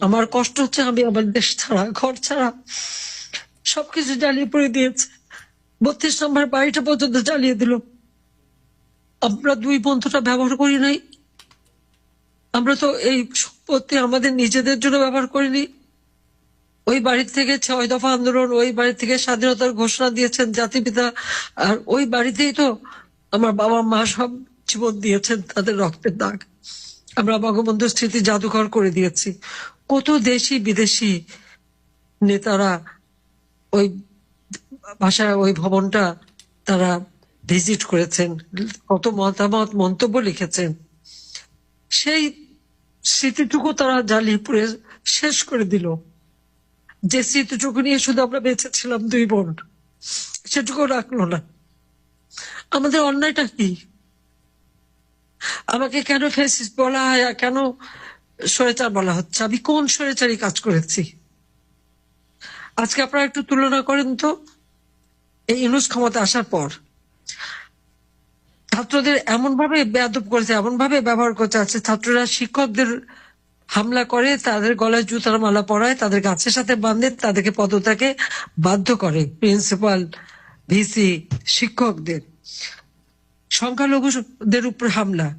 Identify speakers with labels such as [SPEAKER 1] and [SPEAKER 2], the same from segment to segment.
[SPEAKER 1] আমার কষ্ট হচ্ছে, আমি আমার দেশ ছাড়া, ঘর ছাড়া। সবকিছু জ্বালিয়ে পড়ে দিয়েছে। বত্রিশ নম্বর বাড়িটা পর্যন্ত জ্বালিয়ে দিল। আমরা দুই বন্ধুটা ব্যবহার করি নাই। আমরা তো এই সম্পত্তি আমাদের নিজেদের জন্য ব্যবহার করিনি। ওই বাড়ি থেকে ছয় দফা আন্দোলন, ওই বাড়ি থেকে স্বাধীনতার ঘোষণা দিয়েছেন জাতিপিতা আর ওই বাড়িতেই তো আমার বাবা মা সব জীবন দিয়েছেন তাদের রক্তের দাগ। আমরা বঙ্গবন্ধুর স্মৃতি জাদুঘর করে দিয়েছি। কত দেশি বিদেশি নেতারা ওই ভাষায় ওই ভবনটা তারা ভিজিট করেছেন, কত মতামত, মন্তব্য লিখেছেন। সেই স্মৃতিটুকু তারা জ্বালিয়ে পুড়ে শেষ করে দিল। যে স্মৃতিটুকু নিয়ে শুধু আমরা বেঁচে ছিলাম দুই বোন, সেটুকু রাখল না। আমাদের অন্যায়টা কি? আমাকে কেন ফেসিস বলা হয় কেন স্বৈরাচার বলা হচ্ছে। আমি কোন স্বৈরাচারী কাজ করেছি? আজকে আপনারা একটু তুলনা করেন তো। এই ইউনুস ক্ষমতা আসার পর ছাত্রদের এমন ভাবে বেয়াদব করেছে এমন ভাবে ব্যবহার করতে আছে, ছাত্ররা শিক্ষকদের হামলা করে, তাদের গলায় জুতার মালা পরায়, তাদের গাছের সাথে বাঁধে, তাদেরকে পদত্যাগে বাধ্য করে প্রিন্সিপাল, ভিসি, শিক্ষকদের। সংখ্যালঘুদের উপর হামলা।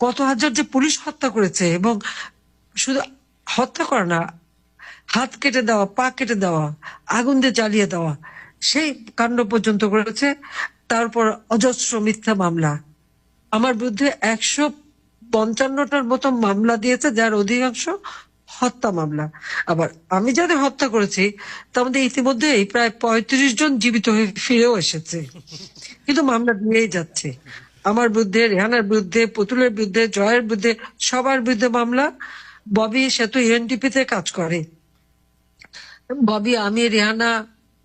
[SPEAKER 1] কত হাজার যে পুলিশ হত্যা করেছে এবং শুধু হত্যা করা না, হাত কেটে দেওয়া, পা কেটে দেওয়া, আগুন দিয়ে জ্বালিয়ে দেওয়া, সেই কাণ্ড পর্যন্ত করেছে। তারপর অজস্র মিথ্যা মামলা। আমার বিরুদ্ধে একশো পঞ্চান্নটার মতো মামলা দিয়েছে, যার অধিকাংশ হত্যা মামলা। আবার আমি যাদের হত্যা করেছি, তার মধ্যে ইতিমধ্যে প্রায় পঁয়ত্রিশ জন জীবিত হয়ে ফিরেও এসেছে। কিন্তু মামলা দিয়েই যাচ্ছে। আমার বিরুদ্ধে, রেহানার বিরুদ্ধে, পুতুলের বিরুদ্ধে, জয়ের বিরুদ্ধে, সবার বিরুদ্ধে মামলা। ববি, সে তো ইউএনডিপি তে কাজ করে। ববি, আমি, রেহানা,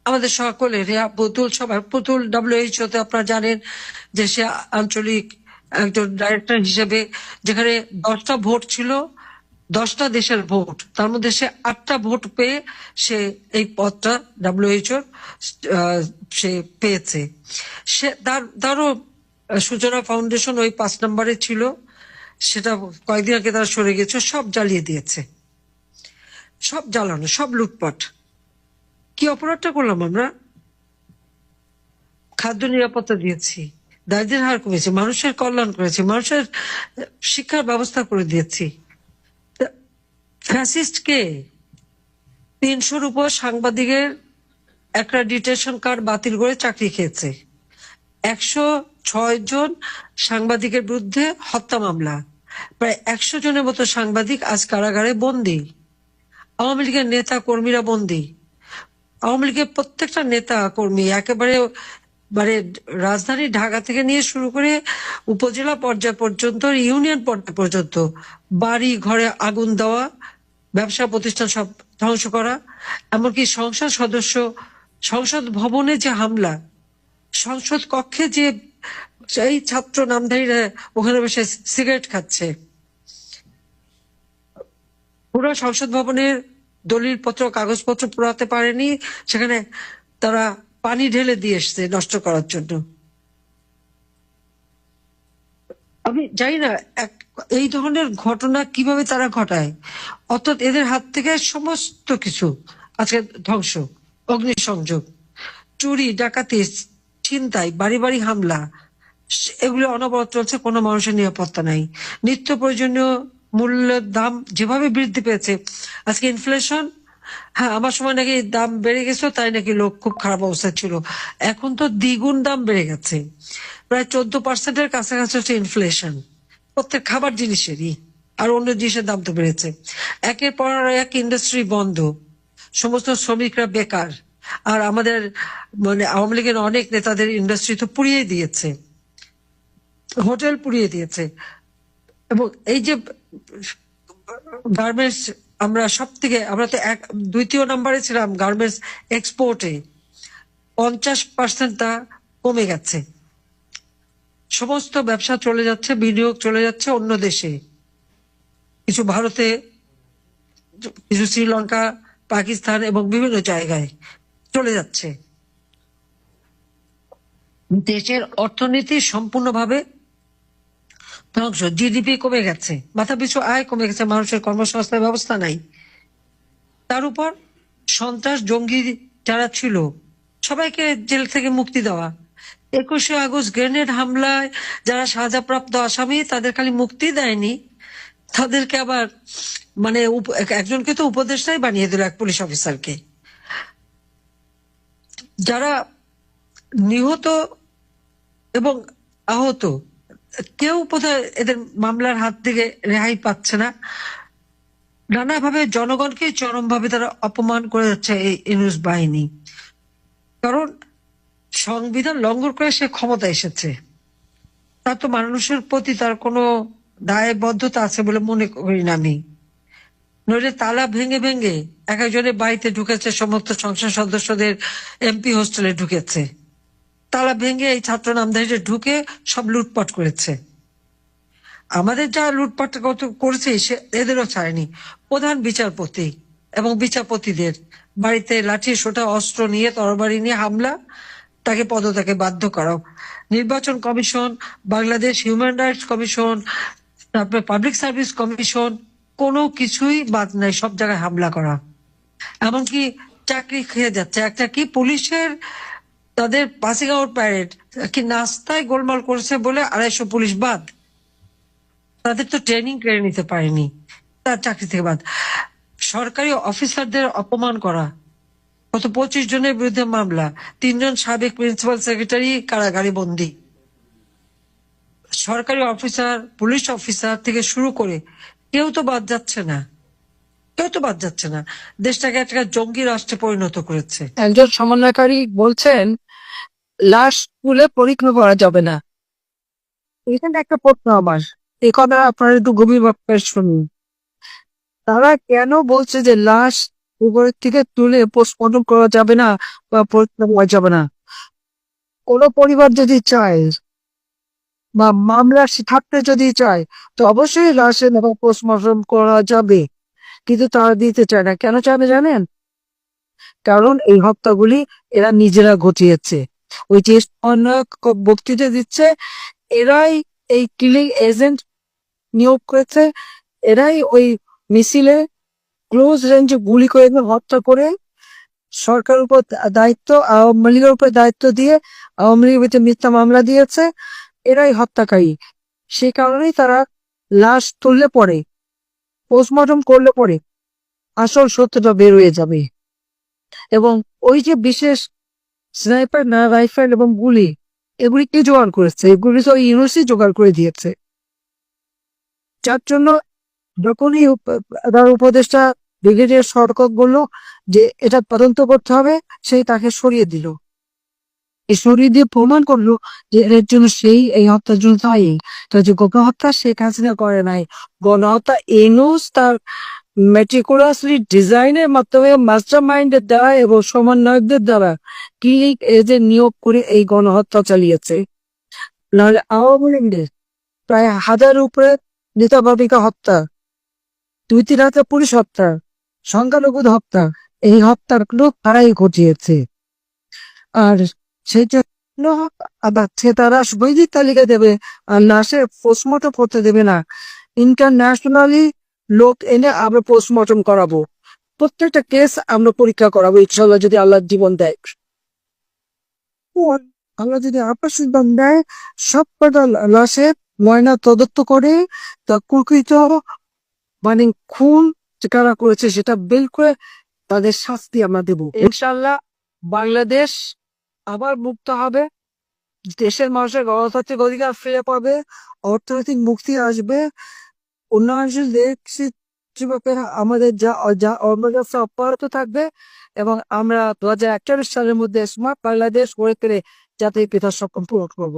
[SPEAKER 1] আমাদের সকলে, রেহা, পুতুল সবাই পুতুল ডব্লিউএইচও তে আপনারা জানেন যে সে আঞ্চলিক একজন ডাইরেক্টর হিসেবে, যেখানে দশটা ভোট ছিল, দশটা দেশের ভোট। তার মধ্যে সে আটটা ভোট পেয়ে সে এই পদটা ডাব্লিউএইচওর সে পেয়েছে। সে, তার, তারও সূচনা ফাউন্ডেশন ওই পাঁচ নম্বরে ছিল। সেটা কয়েকদিন আগে তারা সরে গেছে সব জ্বালিয়ে দিয়েছে। সব জ্বালানো, সব লুটপাট। কি অপরাধটা করলাম আমরা? খাদ্য নিরাপত্তা দিয়েছি দারিদ্রের হার কমেছে, মানুষের কল্যাণ করেছি, মানুষের শিক্ষার ব্যবস্থা করে দিয়েছি। ফ্যাসিস্ট কে? তিনশোর উপর সাংবাদিকের একটা ডিটেশন কার্ড বাতিল করে চাকরি খেয়েছে। একশো ছয় জন সাংবাদিকের বিরুদ্ধে হত্যা মামলা। প্রায় একশো জনের মতো সাংবাদিক আজ কারাগারে বন্দী। আওয়ামী লীগের নেতা কর্মীরা বন্দী। আওয়ামী লীগের প্রত্যেকটা নেতা কর্মী একেবারে মানে রাজধানী ঢাকা থেকে নিয়ে শুরু করে উপজেলা পর্যায় পর্যন্ত, ইউনিয়ন পর্যায় পর্যন্ত বাড়ি, ঘরে আগুন দেওয়া, ব্যবসা প্রতিষ্ঠান সব ধ্বংস করা, এমনকি সংসদ সদস্য, সংসদ ভবনে যে হামলা, সংসদ কক্ষে যে এই ছাত্র নামধারীরা ওখানে বসে সিগারেট খাচ্ছে। পুরো সংসদ ভবনের দলিল পত্র কাগজপত্র পুরাতে পারেনি। সেখানে তারা পানি ঢেলে দিয়ে এসছে নষ্ট করার জন্য। আমি জানি না এই ধরনের ঘটনা কীভাবে তারা ঘটায়? অর্থাৎ এদের হাত থেকে সমস্ত কিছু আজকে ধ্বংস, অগ্নিসংযোগ, চুরি, ডাকাতি, ছিনতাই, বাড়ি বাড়ি হামলা এগুলো অনবরত চলছে, কোনো মানুষের নিরাপত্তা নাই। নিত্য প্রয়োজনীয় মূল্যের দাম যেভাবে বৃদ্ধি পেয়েছে, আজকে ইনফ্লেশন হ্যাঁ আমার সময় নাকি দাম বেড়ে গেছে তাই নাকি লোক খুব খারাপ অবস্থা ছিল। এখন তো দ্বিগুণ দাম বেড়ে গেছে। প্রায় চোদ্দ পার্সেন্টের কাছাকাছি হচ্ছে ইনফ্লেশন প্রত্যেক খাবার জিনিসেরই, আর অন্য জিনিসের দাম তো বেড়েছে। একের পর এক ইন্ডাস্ট্রি বন্ধ। সমস্ত শ্রমিকরা বেকার। আর আমাদের মানে আওয়ামী লীগের অনেক নেতাদের ইন্ডাস্ট্রি তো পুড়িয়ে দিয়েছে। হোটেল পুড়িয়ে দিয়েছে। এবং এই যে গার্মেন্টস আমরা সব থেকে আমরা তো এক, দ্বিতীয় নম্বরে ছিলাম গার্মেন্টস এক্সপোর্টে। পঞ্চাশ পার্সেন্ট তা কমে গেছে। সমস্ত ব্যবসা চলে যাচ্ছে, বিনিয়োগ চলে যাচ্ছে অন্য দেশে। কিছু ভারতে, কিছু শ্রীলঙ্কা, পাকিস্তান এবং বিভিন্ন জায়গায় চলে যাচ্ছে। দেশের অর্থনীতি সম্পূর্ণভাবে ধ্বংস জিডিপি কমে গেছে, মাথা পিছু আয় কমে গেছে, মানুষের কর্মসংস্থান ব্যবস্থা নাই। তার উপর সন্ত্রাস, জঙ্গি যারা ছিল, সবাইকে জেল থেকে মুক্তি দেওয়া। একুশে আগস্ট গ্রেনেড হামলায় যারা সাজাপ্রাপ্ত আসামি, তাদের খালি মুক্তি দেয়নি। তাদেরকে আবার মানে একজনকে তো উপদেষ্টাই বানিয়ে দিল এক পুলিশ অফিসারকে। যারা নিহত এবং আহত কেউ বোধহয় এদের মামলার হাত থেকে রেহাই পাচ্ছে না। নানাভাবে জনগণকে চরমভাবে তারা অপমান করে যাচ্ছে এই ইনুস বাহিনী। কারণ সংবিধান লঙ্ঘন করে সে ক্ষমতা এসেছে। তার তো মানুষের প্রতি তার কোনো দায়বদ্ধতা আছে বলে মনে করি না আমি। নইলে তালা ভেঙে ভেঙে এক একজনের বাড়িতে ঢুকেছে, সমস্ত সংসদ সদস্যদের এমপি হোস্টেলে ঢুকেছে। তালা ভেঙে এই ছাত্র নামধারীরা ঢুকে সব লুটপাট করেছে। আমাদের যা লুটপাট করেছে, সে এদেরও ছাড়েনি। প্রধান বিচারপতি এবং বিচারপতিদের বাড়িতে লাঠি, সোটা, অস্ত্র নিয়ে, তরবারি নিয়ে হামলা, তাকে পদত্যাগে বাধ্য করা। নির্বাচন commission, Bangladesh human rights commission, তারপরে পাবলিক সার্ভিস কমিশন, কোনো কিছুই বাদ নাই, সব জায়গায় হামলা করা। এমনকি চাকরি খেয়ে যাচ্ছে। একটা কি পুলিশের তাদের পাসিং আউট প্যারেড কি নাস্তায় গোলমাল করেছে বলে আড়াইশো পুলিশ বাদ। তাদের তো ট্রেনিং কেড়ে নিতে পারেনি, তার চাকরি থেকে বাদ। সরকারি অফিসারদের অপমান করা, গত পঁচিশ জনের বিরুদ্ধে মামলা, তিনজন সাবেক প্রিন্সিপাল সেক্রেটারি কারাগারে বন্দী সরকারি অফিসার, পুলিশ অফিসার থেকে শুরু করে কেউ তো বাদ যাচ্ছে না, কেউ তো বাদ যাচ্ছে না। দেশটাকে একটা জঙ্গি রাষ্ট্রে পরিণত করেছে।
[SPEAKER 2] একজন সমন্বয়কারী বলছেন লাশ তুলে পরীক্ষা করা যাবে না। এখানে একটা প্রশ্ন আমার এই কথা আপনারা একটু গভীরভাবে শুনুন। তারা কেন বলছে যে লাশ উপরের থেকে তুলে পোস্টমর্টম করা যাবে না বা পরীক্ষা করা যাবে না? কোনো পরিবার যদি চায় বা মামলা থাকতে যদি চায়, তো অবশ্যই লাশের পোস্টমর্টম করা যাবে। কিন্তু তারা দিতে চায় না। কেন না জানেন? কারণ এই হত্যাগুলি এরা নিজেরা ঘটিয়েছে। ওই যে অনেক বক্তৃতা দিচ্ছে, এরাই এই কিলিং এজেন্ট নিয়োগ করেছে, এরাই ওই মিছিলে ক্লোজ রেঞ্জে গুলি করে হত্যা করে সরকারের উপর দায়িত্ব, আওয়ামী লীগের উপর দায়িত্ব দিয়ে আওয়ামী লীগের বিরুদ্ধে মিথ্যা মামলা দিয়েছে, এরাই হত্যাকারী। সে কারণেই তারা লাশ তুললে পরে পোস্টমর্টম করলে পরে আসল সত্যটা বের হয়ে যাবে। এবং ওই যে বিশেষ স্নাইপার না, রাইফেল এবং গুলি এগুলি কে জোগাড় করেছে। এগুলি তো ইউনিভার্সিটি জোগাড় করে দিয়েছে। যার জন্য যখনই তার উপদেষ্টা ব্রিগেডিয়ার সরকার বলল যে এটা তদন্ত করতে হবে সেই তাকে সরিয়ে দিল। এই সরিয়ে দিয়ে প্রমাণ করল যে এর জন্য সেই এই হত্যার জন্য দায়ী। তো যে গণহত্যা শেখ হাসিনা করে নাই, গণহত্যা এনুস তার মেটিকুলাসলি ডিজাইনের মাধ্যমে মাস্টার মাইন্ডের দ্বারা এবং সমন্বয়কদের দ্বারা কি এদের নিয়োগ করে এই গণহত্যা চালিয়েছে। নাহলে আওয়ামী লীগের প্রায় হাজার উপরে নেতা বাবিকা হত্যা, দুই তিন হাজার পুলিশ হত্যা সংখ্যালঘু হত্যা, এই হত্যাগুলো তারাই ঘটিয়েছে। আর সেই জন্য আবার তারা বৈদিক তালিকা দেবে আর লাশে পোস্টমর্টম করতে দেবে না। ইন্টারন্যাশনালি লোক এনে আমরা পোস্টমর্টম করাবো। প্রত্যেকটা কেস আমরা পরীক্ষা করাবো ইনশাল্লাহ যদি আল্লাহ জীবন দেয়। আল্লাহ যদি আপনার জীবন দেয় সব কটা লাশে ময়না তদন্ত করে তা প্রকৃত মানে খুন কারা করেছে সেটা বের করে তাদের শাস্তি আমরা দেব। ইনশাল্লাহ বাংলাদেশ আবার মুক্ত হবে দেশের মানুষের গণতান্ত্রিক অধিকার ফিরে পাবে অর্থনৈতিক মুক্তি আসবে উন্নয়নশীল দেশ হিসেবে আমাদের যা যা অব্যাহত থাকবে এবং আমরা দু হাজার একচল্লিশ সালের মধ্যে স্মার্ট বাংলাদেশ গড়ে তুলে জাতির পিতা সক্ষম পূরণ করব।